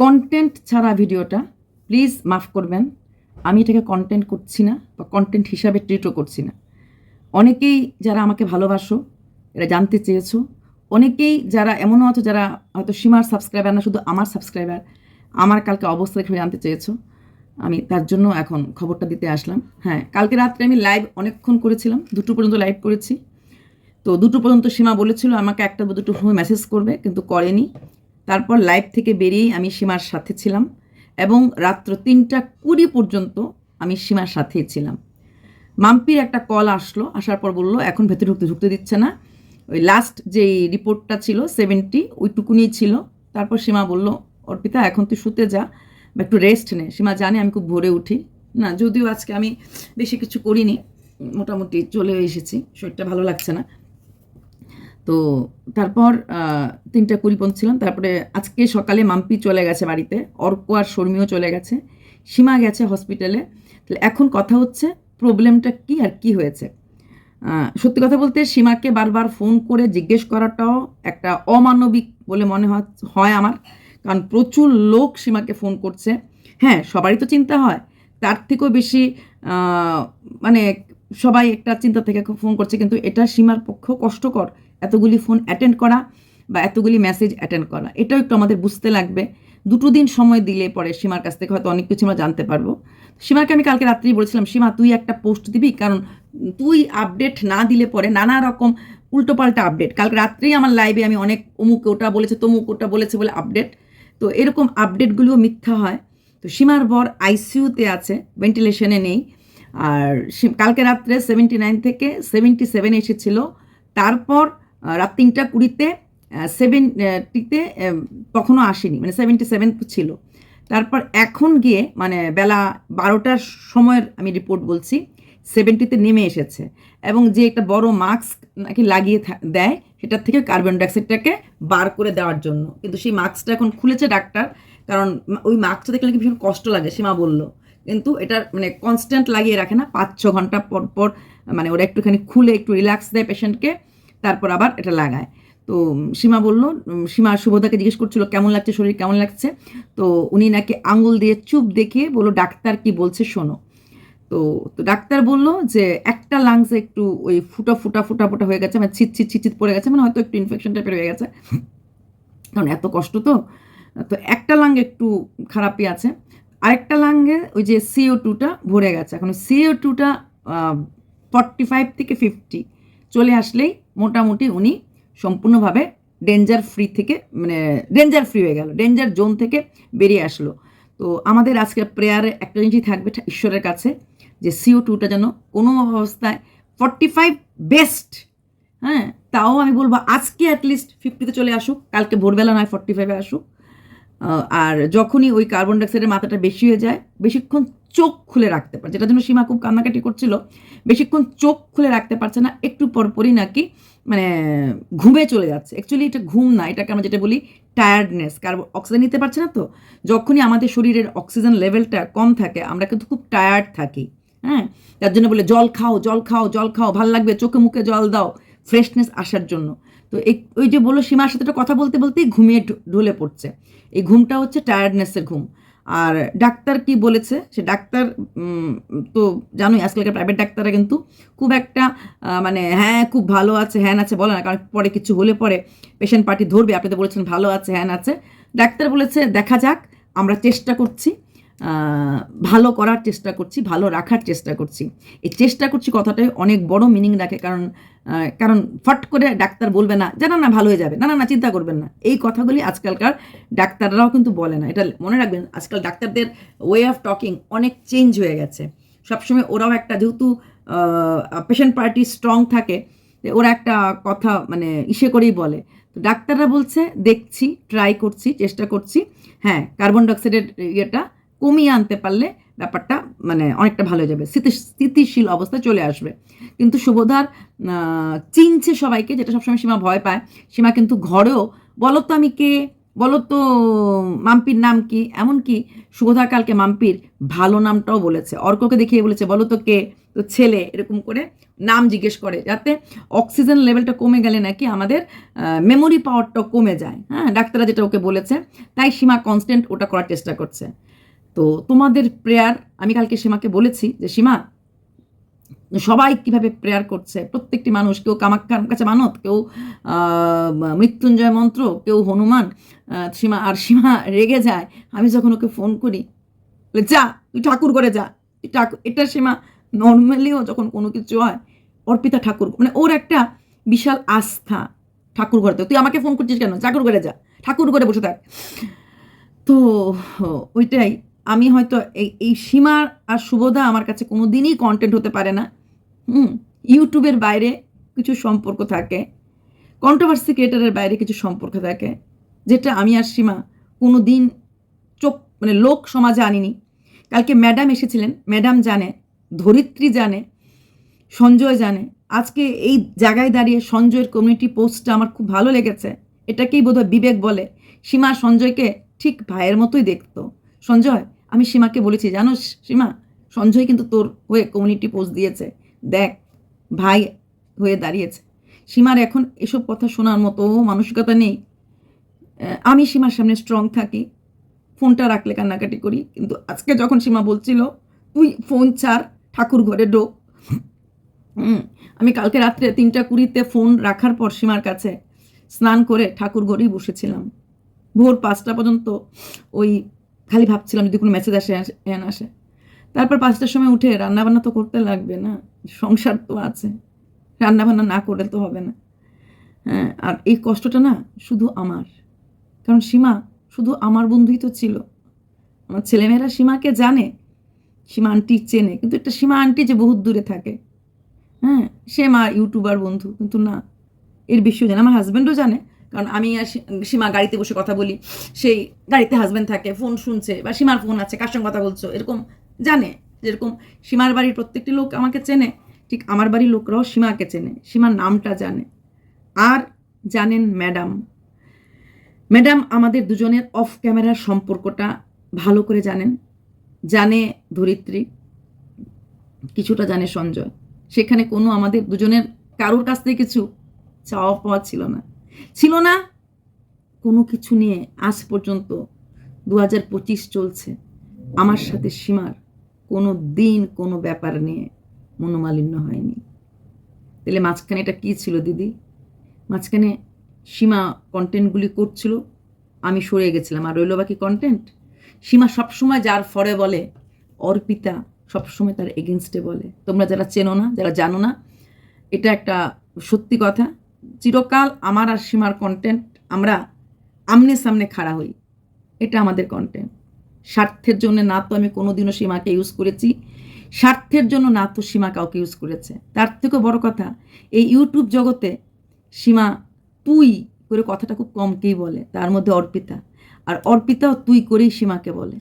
Content ছাড়া ভিডিওটা please মাফ করবেন, আমি এটাকে কন্টেন্ট করছি না বা কন্টেন্ট হিসাবে ট্রিটও করছি না। অনেকেই যারা আমাকে ভালোবাসো, এরা জানতে চেয়েছো, অনেকেই যারা এমনও আছে যারা হয়তো সীমার সাবস্ক্রাইবার না, শুধু আমার সাবস্ক্রাইবার আমার কালকে অবস্থা দেখে জানতে চেয়েছো। আমি তার জন্য এখন খবরটা দিতে আসলাম। হ্যাঁ কালকে রাত্রে আমি লাইভ অনেকক্ষণ করেছিলাম, দুটো পর্যন্ত লাইভ করেছি। তো দুটো পর্যন্ত সীমা বলেছিল আমাকে একটা দুটো মেসেজ করবে, কিন্তু করেনি। তারপর লাইভ থেকে বেরিয়েই আমি সীমার সাথে ছিলাম এবং রাত্র তিনটা কুড়ি পর্যন্ত আমি সীমার সাথেই ছিলাম। মাম্পির একটা কল আসলো, আসার পর বলল, এখন ভেতরে ঢুকতে ঢুকতে দিচ্ছে না। ওই লাস্ট যে রিপোর্টটা ছিল সেভেন্টি ওইটুকুনি ছিল। তারপর সীমা বলল, অর্পিতা, এখন তুই শুতে যা, বা একটু রেস্ট নে। সীমা জানে আমি খুব ভোরে উঠি। না, যদিও আজকে আমি বেশি কিছু করিনি, মোটামুটি চলে এসেছি, শরীরটা ভালো লাগছে না। তো তারপর তিনটা কুড়ি পৌঁছছিলাম তারপরে আজকে সকালে মাম্পি চলে গেছে বাড়িতে, অর্ক আর শর্মিও চলে গেছে, সীমা গেছে হসপিটালে তাহলে এখন কথা হচ্ছে প্রবলেমটা কি আর কি হয়েছে? সত্যি কথা বলতে সীমাকে বারবার ফোন করে জিজ্ঞেস করাটাও একটা অমানবিক বলে মনে হয় আমার। কারণ প্রচুর লোক সীমাকে ফোন করছে। হ্যাঁ সবারই তো চিন্তা হয়। তার থেকেও বেশি মানে সবাই একটা চিন্তা থেকে ফোন করছে। কিন্তু এটা সীমার পক্ষেও কষ্টকর। এতগুলি ফোন অ্যাটেন্ড করা বা এতগুলি মেসেজ অ্যাটেন্ড করা, এটাও একটু আমাদের বুঝতে লাগবে। দুটো দিন সময় দিলে পরে সীমার কাছ থেকে হয়তো অনেক কিছু আমরা জানতে পারব। সীমাকে আমি কালকে রাত্রেই বলেছিলাম, সীমা, তুই একটা পোস্ট দিবি, কারণ তুই আপডেট না দিলে পরে নানা রকম উল্টোপাল্টা আপডেট কালকে রাত্রেই আমার লাইভে আমি অনেক অমুক ওটা বলেছে, তমুক ওটা বলেছে বলে আপডেট তো এরকম আপডেটগুলিও মিথ্যা হয়। তো সীমার বর আইসিইউতে আছে ভেন্টিলেশনে নেই। আর কালকে রাত্রে সেভেন্টি নাইন থেকে সেভেন্টি সেভেন এসেছিল। তারপর রাত তিনটা কুড়িতে সেভেনটিতে তখনও আসেনি মানে সেভেন্টি সেভেন ছিল। তারপর এখন গিয়ে মানে বেলা বারোটার সময়ের আমি রিপোর্ট বলছি সেভেন্টিতে নেমে এসেছে। এবং যে একটা বড় মাস্ক নাকি লাগিয়ে দেয়, সেটার থেকে কার্বন ডাইঅক্সাইডটাকে বার করে দেওয়ার জন্য। কিন্তু সেই মাস্কটা এখন খুলেছে ডাক্তার, কারণ ওই মাস্কটা দেখলে নাকি ভীষণ কষ্ট লাগে সীমা বলল। কিন্তু এটা মানে কনস্ট্যান্ট লাগিয়ে রাখে না পাঁচ ছ ঘণ্টা পর পর মানে ওরা একটুখানি খুলে একটু রিল্যাক্স দেয় পেশেন্টকে তারপর আবার এটা লাগায়। তো সীমা বলল সীমা শুভদাকে জিজ্ঞেস করছিল, কেমন লাগছে শরীর? কেমন লাগছে? তো উনি নাকি আঙুল দিয়ে চুপ দেখিয়ে বলল, ডাক্তার কি বলছে শোনো। তো তো ডাক্তার বলল যে, একটা লাংসে একটু ওই ফুটা ফুটা ফুটা ফুটা হয়ে গেছে মানে ছিট ছিট ছিট পড়ে গেছে মানে হয়তো একটু ইনফেকশন টাইপের হয়ে গেছে। কারণ এত কষ্ট তো? তো একটা লাং একটু খারাপই আছে। আরেকটা লাঙ্গে ওই যে সিও টুটা ভরে গেছে। এখন সিও টুটা ফর্টি ফাইভ থেকে ফিফটি চলে আসলেই মোটামুটি উনি সম্পূর্ণভাবে ডেঞ্জার ফ্রি থেকে মানে ডেঞ্জার ফ্রি হয়ে গেল ডেঞ্জার জোন থেকে বেরিয়ে আসলো। তো আমাদের আজকে প্রেয়ারে একটা জিনিসই থাকবে ঈশ্বরের কাছে, যে সিও টুটা যেন কোনো অবস্থায় ফর্টি ফাইভ বেস্ট হ্যাঁ তাও আমি বলব আজকে অ্যাটলিস্ট ফিফটিতে চলে আসুক, কালকে ভোরবেলা নয় ফর্টি ফাইভে আসুক। আর যখনই ওই কার্বন ডাইঅক্সাইডের মাত্রাটা বেশি হয়ে যায়, বেশিক্ষণ চোখ খুলে রাখতে পারে। যেটার জন্য সীমা খুব কান্নাকাটি করছিল। বেশিক্ষণ চোখ খুলে রাখতে পারছে না, একটু পরপরই নাকি মানে ঘুমে চলে যাচ্ছে। অ্যাকচুয়ালি এটা ঘুম না, এটাকে আমরা যেটা বলি টায়ার্ডনেস কার্বন অক্সিজেন নিতে পারছে না তো, যখনই আমাদের শরীরের অক্সিজেন লেভেলটা কম থাকে, আমরা কিন্তু খুব টায়ার্ড থাকি। হ্যাঁ? তার জন্য বলে জল খাও জল খাও জল খাও, ভালো লাগবে, চোখে মুখে জল দাও ফ্রেশনেস আসার জন্য। তো এই, ওই যে বলল সীমার সাথে কথা বলতে, বলতেই ঘুমিয়ে ঢলে পড়ছে। এই ঘুমটা হচ্ছে টায়ার্ডনেসের ঘুম। আর ডাক্তার কি বলেছে? সে ডাক্তার তো জানোই আজকালকার প্রাইভেট ডাক্তাররা কিন্তু খুব একটা মানে হ্যাঁ খুব ভালো আছে, হ্যান আছে বলে না, কারণ পরে কিছু হলে পরে পেশেন্ট পার্টি ধরবে, আপনি তো বলেছেন ভালো আছে, হ্যান আছে। ডাক্তার বলেছে, দেখা যাক, আমরা চেষ্টা করছি। ভালো করার চেষ্টা করছি, ভালো রাখার চেষ্টা করছি। এই চেষ্টা করছি কথাটাই অনেক বড় মিনিং রাখে, কারণ কারণ ফট করে ডাক্তার বলবে না যে, না না, ভালো হয়ে যাবে, না না না, চিন্তা করবেন না। এই কথাগুলি আজকালকার ডাক্তাররাও কিন্তু বলে না। এটা মনে রাখবেন, আজকাল ডাক্তারদের ওয়ে অফ টকিং অনেক চেঞ্জ হয়ে গেছে। সবসময় ওরাও একটা যেহেতু পেশেন্ট পার্টি স্ট্রং থাকে ওরা একটা কথা মানে ইসে করেই বলে। তো ডাক্তাররা বলছে, দেখছি ট্রাই করছি, চেষ্টা করছি। হ্যাঁ কার্বন ডাইঅক্সাইডের ইয়েটা কমিয়ে আনতে পারলে ব্যাপারটা মানে অনেকটা ভালো হয়ে যাবে। স্থিতি- স্থিতিশীল অবস্থায় চলে আসবে। কিন্তু শুভধার চিনছে সবাইকে, যেটা সবসময় সীমা ভয় পায়। সীমা কিন্তু ঘরেও বলো তো আমি কে? বলো তো মাম্পির নাম কি? এমনকি সুবোধা কালকে মাম্পির ভালো নামটাও বলেছে। অর্ককে দেখিয়ে বলেছে বলো তো কে? তো ছেলে, এরকম করে নাম জিজ্ঞেস করে। যাতে অক্সিজেন লেভেলটা কমে গেলে নাকি আমাদের মেমোরি পাওয়ারটাও কমে যায়। হ্যাঁ ডাক্তাররা যেটা ওকে বলেছে, তাই সীমা কনস্ট্যান্ট ওটা করার চেষ্টা করছে। তো তোমাদের প্রেয়ার আমি কালকে সীমাকে বলেছি যে, সীমা, সবাই কীভাবে প্রেয়ার করছে? প্রত্যেকটি মানুষ, কেউ কামাক্ষার কাছে মানত, কেউ মৃত্যুঞ্জয় মন্ত্র, কেউ হনুমান সীমা, আর সীমা রেগে যায়। আমি যখন ওকে ফোন করি যা, তুই ঠাকুর করে যা। ঠাকুর এটা সীমা নর্মালিও যখন কোনো কিছু হয়, অর্পিতা ঠাকুর মানে ওর একটা বিশাল আস্থা ঠাকুর ঘরে তুই আমাকে ফোন করছিস কেন? ঠাকুর করে যা, ঠাকুর করে বসে থাক। তো, ওইটাই। আমি হয়তো এই এই সীমার আর শুভদা আমার কাছে কোনো দিনই কন্টেন্ট হতে পারে না। হুম, ইউটিউবের বাইরে কিছু সম্পর্ক থাকে কন্ট্রোভার্সি ক্রিয়েটারের বাইরে কিছু সম্পর্ক থাকে, যেটা আমি আর সীমা কোনো দিন চোখ মানে লোক সমাজে আনিনি। কালকে ম্যাডাম এসেছিলেন ম্যাডাম জানে, ধরিত্রী জানে, সঞ্জয় জানে। আজকে এই জায়গায় দাঁড়িয়ে সঞ্জয়ের কমিউনিটি পোস্টটা আমার খুব ভালো লেগেছে। এটাকেই বোধহয় বিবেক বলে। সীমা সঞ্জয়কে ঠিক ভাইয়ের মতোই দেখতো। সঞ্জয় আমি সীমাকে বলেছি, জানো সীমা, সঞ্জয় কিন্তু তোর হয়ে কমিউনিটি পোস্ট দিয়েছে। দেখ, ভাই হয়ে দাঁড়িয়েছে। সীমার এখন এসব কথা শোনার মতো মানসিকতা নেই। আমি সীমার সামনে স্ট্রং থাকি। ফোনটা রাখলে কান্নাকাটি করি। কিন্তু আজকে যখন সীমা বলছিল, তুই ফোন ছাড়, ঠাকুর ঘরে ঢোক। আমি কালকে রাত্রে তিনটা কুড়িতে ফোন রাখার পর সীমার কাছে স্নান করে ঠাকুর ঘরেই বসেছিলাম। ভোর পাঁচটা পর্যন্ত ওই খালি ভাবছিলাম যদি কোনো মেসেজ আসে এন আসে। তারপর পাঁচটার সময় উঠে রান্নাবান্না তো করতে লাগবে না, সংসার তো আছে। রান্নাবান্না না করলে তো হবে না। হ্যাঁ আর এই কষ্টটা না শুধু আমার। কারণ সীমা শুধু আমার বন্ধুই তো ছিল। আমার ছেলেমেয়েরা সীমাকে জানে, সীমা আন্টি চেনে, কিন্তু একটা সীমা আন্টি যে বহুত দূরে থাকে। হ্যাঁ সে মা ইউটিউবার বন্ধু, কিন্তু না, এর বেশিও জানে। আমার হাজব্যান্ডও জানে কারণ আমি আর সীমা গাড়িতে বসে কথা বলি, সেই গাড়িতে হাজব্যান্ড থাকে ফোন শুনছে বা সীমার ফোন আছে, কার সঙ্গে কথা বলছো, এরকম জানে, যেরকম সীমার বাড়ির প্রত্যেকটি লোক আমাকে চেনে, ঠিক আমার বাড়ির লোকরাও সীমাকে চেনে, সীমার নামটা জানে। আর জানেন ম্যাডাম ম্যাডাম আমাদের দুজনের অফ ক্যামেরার সম্পর্কটা ভালো করে জানেন। জানে ধরিত্রী, কিছুটা জানে সঞ্জয়। সেখানে কোনো আমাদের দুজনের কারোর কাছ থেকে কিছু চাওয়া পাওয়া ছিল না। ছিল না? কোনো কিছু নিয়ে আজ পর্যন্ত দু হাজার পঁচিশ চলছে। আমার সাথে সীমার কোনো দিন কোনো ব্যাপার নিয়ে মনোমালিন্য হয়নি। তাহলে মাঝখানে এটা কী ছিল দিদি? মাঝখানে সীমা কন্টেন্টগুলি করছিল, আমি সরে গেছিলাম। আর রইল বাকি কন্টেন্ট সীমা সবসময় যার ফরে বলে, অর্পিতা সবসময় তার এগেনস্টে বলে। তোমরা যারা চেনো না, যারা জানো না, এটা একটা সত্যি কথা। চিরকাল আমার আর সীমার কন্টেন্ট আমরা আমনে সামনে খাড়া হই। এটা আমাদের কন্টেন্ট স্বার্থের জন্য না তো আমি কোনোদিনও সীমাকে ইউজ করেছি। স্বার্থের জন্য না তো সীমা কাউকে ইউজ করেছে। তার থেকেও বড় কথা, এই ইউটিউব জগতে সীমা তুই করে কথাটা খুব কমকেই বলে, তার মধ্যে অর্পিতা। আর অর্পিতাও তুই করেই সীমাকে বলে।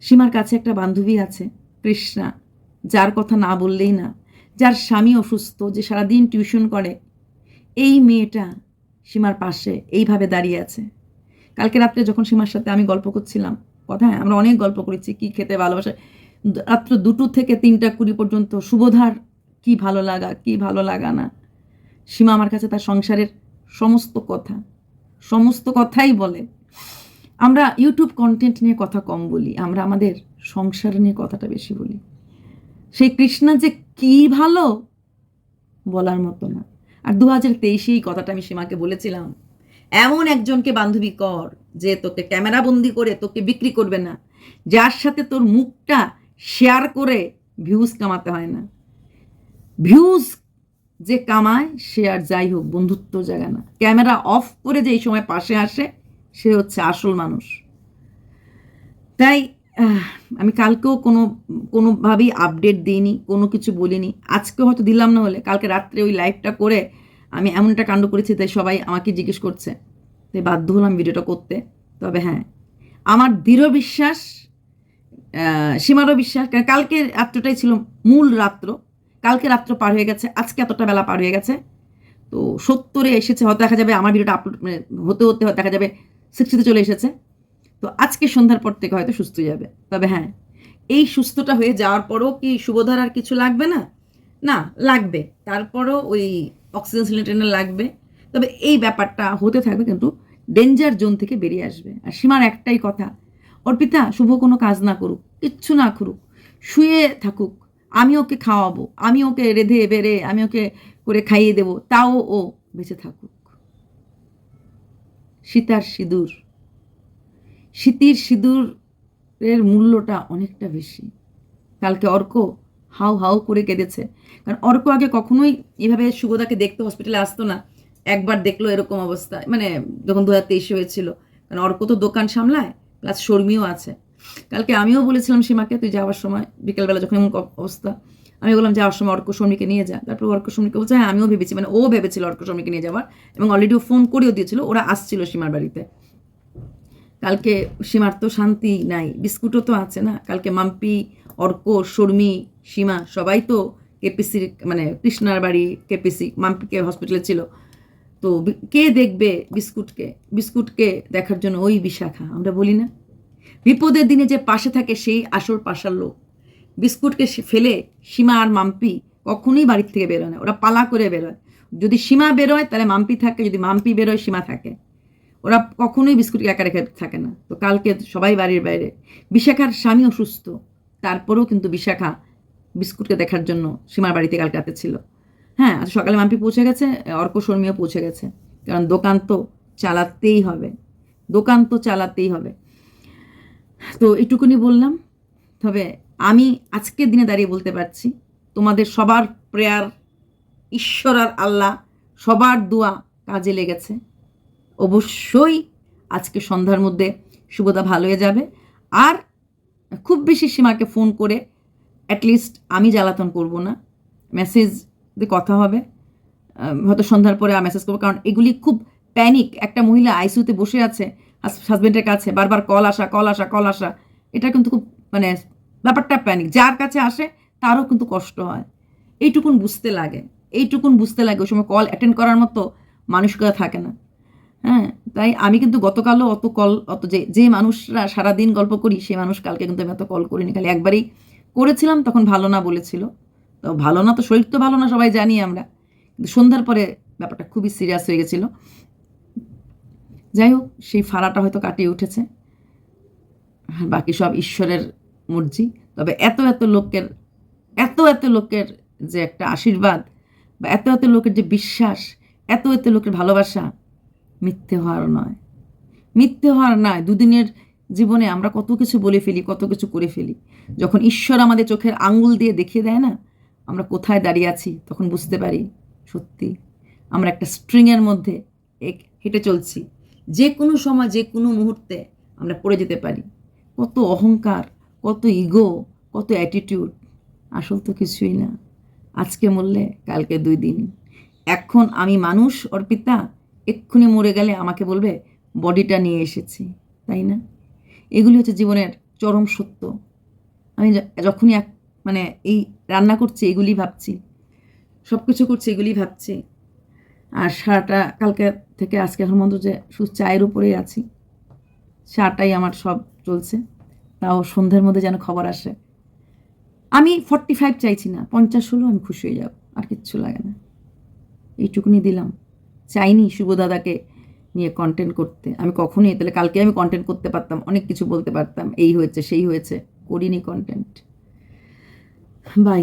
সীমার কাছে একটা বান্ধবী আছে, কৃষ্ণা, যার কথা না বললেই না। যার স্বামী অসুস্থ, যে সারাদিন টিউশন করে এই মেয়েটা সীমার পাশে এইভাবে দাঁড়িয়ে আছে। কালকে রাত্রে যখন সীমার সাথে আমি গল্প করছিলাম কথা হ্যাঁ, আমরা অনেক গল্প করেছি কি খেতে ভালোবাসে। রাত্র দুটো থেকে তিনটা কুড়ি পর্যন্ত সুবোধার কি ভালো লাগা কি ভালো লাগা না। সীমা আমার কাছে তার সংসারের সমস্ত কথা সমস্ত কথাই বলে। আমরা ইউটিউব কন্টেন্ট নিয়ে কথা কম বলি আমরা আমাদের সংসার নিয়ে কথাটা বেশি বলি। সেই কৃষ্ণা যে কি ভালো বলার মতো না। আর দু হাজার তেইশে এই কথাটা আমি সীমাকে বলেছিলাম। এমন একজনকে বান্ধবী কর যে তোকে ক্যামেরা বন্দি করে তোকে বিক্রি করবে না, যার সাথে তোর মুখটা শেয়ার করে ভিউজ কামাতে হয় না। ভিউজ যে কামায়, সে আর যাই হোক, বন্ধুত্ব জায়গা না। ক্যামেরা অফ করে যে এই সময় পাশে আসে, সে হচ্ছে আসল মানুষ। তাই আমি কালকেও কোনো, কোনোভাবেই আপডেট দিইনি, কোনো কিছু বলিনি। আজকে হয়তো দিলাম না হলে, কালকে রাত্রে ওই লাইভটা করে আমি এমন একটা কাণ্ড করেছি, তাই সবাই আমাকে জিজ্ঞেস করছে। তাই বাধ্য হলাম ভিডিওটা করতে। তবে হ্যাঁ আমার দৃঢ় বিশ্বাস সীমারও বিশ্বাস কালকে রাত্রটাই ছিল মূল রাত্র। কালকে রাত্র পার হয়ে গেছে, আজকে এতটা বেলা পার হয়ে গেছে। তো সত্তরে এসেছে, হয়তো দেখা যাবে আমার ভিডিওটা আপলোড হতে হতে হয়তো দেখা যাবে সিক্সটিতে চলে এসেছে। তো আজকে সন্ধ্যার পর থেকে হয়তো সুস্থ যাবে। তবে হ্যাঁ এই সুস্থটা হয়ে যাওয়ার পরও কি শুভধার আর কিছু লাগবে না? না, লাগবে। তারপরও ওই অক্সিজেন সিলিন্ডার লাগবে। তবে এই ব্যাপারটা হতে থাকবে কিন্তু ডেঞ্জার জোন থেকে বেরিয়ে আসবে। আর সীমার একটাই কথা, অর্পিতা, শুভ কোনো কাজ না করুক, কিচ্ছু না করুক, শুয়ে থাকুক। আমি ওকে খাওয়াবো, আমি ওকে রেধে বেড়ে, আমি ওকে করে খাইয়ে দেবো, তাও ও বেঁচে থাকুক। সীতার সিঁদুর। শীতির সিঁদুরের মূল্যটা অনেকটা বেশি। কালকে অর্ক হাউ হাউ করে কেঁদেছে। কারণ অর্ক আগে কখনোই এভাবে শুভদাকে দেখতে হসপিটালে আসতো না। একবার দেখল এরকম অবস্থা। মানে যখন দু হাজার তেইশে হয়েছিল। কারণ অর্ক তো দোকান সামলায় প্লাস শর্মীও আছে। কালকে আমিও বলেছিলাম সীমাকে, তুই যাওয়ার সময়, বিকেলবেলা যখন এমন অবস্থা। আমি বললাম, যাওয়ার সময় অর্ক শর্মীকে নিয়ে যা। তারপর অর্ক শর্মীকে বলছে হ্যাঁ আমিও ভেবেছি। মানে ও ভেবেছিল অর্ক শর্মীকে নিয়ে যাওয়ার এবং অলরেডি ও ফোন করেও দিয়েছিল। ওরা আসছিল সীমার বাড়িতে। কালকে সীমার তো শান্তি নাই, বিস্কুটও তো আছে না। কালকে মাম্পি, অর্ক, শর্মী, সীমা, সবাই তো কেপিসির মানে কৃষ্ণার বাড়ি কেপিসি, মাম্পিকে হসপিটালে ছিল। তো কে দেখবে বিস্কুটকে? বিস্কুটকে দেখার জন্য ওই বিশাখা, আমরা বলি না। বিপদের দিনে যে পাশে থাকে সেই আসর পাশার লোক। বিস্কুটকে ফেলে সীমা আর মাম্পি কখনোই বাড়ির থেকে বেরোয় না, ওরা পালা করে বেরোয়। যদি সীমা বেরোয়, তাহলে মাম্পি থাকে, যদি মাম্পি বেরোয়, সীমা থাকে। ওরা কখনোই বিস্কুটকে একা রেখে থাকে না। তো কালকে সবাই বাড়ির বাইরে। বিশাখার স্বামী অসুস্থ। তারপরেও কিন্তু বিশাখা বিস্কুটকে দেখার জন্য সীমার বাড়িতে কালকে রাতে ছিল। হ্যাঁ আজ সকালে মাম্পি পৌঁছে গেছে, অর্ক শর্মীও পৌঁছে গেছে। কারণ দোকান তো চালাতেই হবে। দোকান তো চালাতেই হবে। তো এটুকুনি বললাম। তবে আমি আজকের দিনে দাঁড়িয়ে বলতে পারছি, তোমাদের সবার প্রেয়ার, ঈশ্বর আর আল্লাহ সবার দোয়া কাজে লেগেছে। অবশ্যই আজকে সন্ধ্যার মধ্যে শুভদা ভালো হয়ে যাবে। আর খুব বেশি সীমাকে ফোন করে অ্যাটলিস্ট আমি জ্বালাতন করব না। মেসেজ দিয়ে কথা হবে। হয়তো সন্ধ্যার পরে আর মেসেজ করব। কারণ এগুলি খুব প্যানিক একটা মহিলা আইসিউতে বসে আছে হাজব্যান্ডের কাছে বারবার কল আসা কল আসা কল আসা। এটা কিন্তু খুব মানে ব্যাপারটা প্যানিক যার কাছে আসে তারও কিন্তু কষ্ট হয়। এইটুকুন বুঝতে লাগে। এইটুকুন বুঝতে লাগে। ওই সময় কল অ্যাটেন্ড করার মতো মানসিকতা থাকে না। হ্যাঁ তাই আমি কিন্তু গতকালও অত কল অত যে যে মানুষরা সারাদিন গল্প করি সেই মানুষ কালকে কিন্তু আমি অত কল করিনি। খালি একবারই করেছিলাম, তখন ভালো না বলেছিল। তো ভালো না তো শরীর তো ভালো না, সবাই জানি আমরা। কিন্তু সন্ধ্যার পরে ব্যাপারটা খুবই সিরিয়াস হয়ে গেছিল। যাই হোক, সেই ফাড়াটা হয়তো কাটিয়ে উঠেছে। আর বাকি সব ঈশ্বরের মর্জি। তবে এত এত লোকের, এত এত লোকের যে একটা আশীর্বাদ বা এত এত লোকের যে বিশ্বাস, এত এত লোকের ভালোবাসা মিথ্যে হওয়ার নয়। মিথ্যে হওয়ার নয়। দুদিনের জীবনে আমরা কত কিছু বলে ফেলি, কত কিছু করে ফেলি। যখন ঈশ্বর আমাদের চোখের আঙুল দিয়ে দেখিয়ে দেয় না, আমরা কোথায় দাঁড়িয়ে আছি তখন বুঝতে পারি, সত্যি, আমরা একটা স্ট্রিংয়ের মধ্যে এক হেঁটে চলছি। যে কোনো সময়, যে কোনো মুহূর্তে আমরা পড়ে যেতে পারি। কত অহংকার, কত ইগো, কত অ্যাটিটিউড, আসল তো কিছুই না। আজকে মরলে, কালকে দুই দিন। এখন আমি মানুষ অর্পিতা এক্ষুনি মরে গেলে আমাকে বলবে বডিটা নিয়ে এসেছি। তাই না? এগুলি হচ্ছে জীবনের চরম সত্য। আমি যখনই এক মানে এই রান্না করছি, এগুলি ভাবছি। সব কিছু করছি, এগুলি ভাবছি। আর সারাটা, কালকে থেকে আজকে এখন পর্যন্ত যে শুধু চায়ের উপরেই আছি, চাটাই আমার সব চলছে। তাও সন্ধ্যের মধ্যে যেন খবর আসে। আমি ফর্টি ফাইভ চাইছি না, পঞ্চাশ হলেও আমি খুশি হয়ে যাব, আর কিচ্ছু লাগে না। এইটুকুনি দিলাম। চাইনি শুভদাদাকে নিয়ে কন্টেন্ট করতে। আমি কখনোই, তাহলে কালকে আমি কন্টেন্ট করতে পারতাম, অনেক কিছু বলতে পারতাম, এই হয়েছে, সেই হয়েছে, করিনি কন্টেন্ট বাই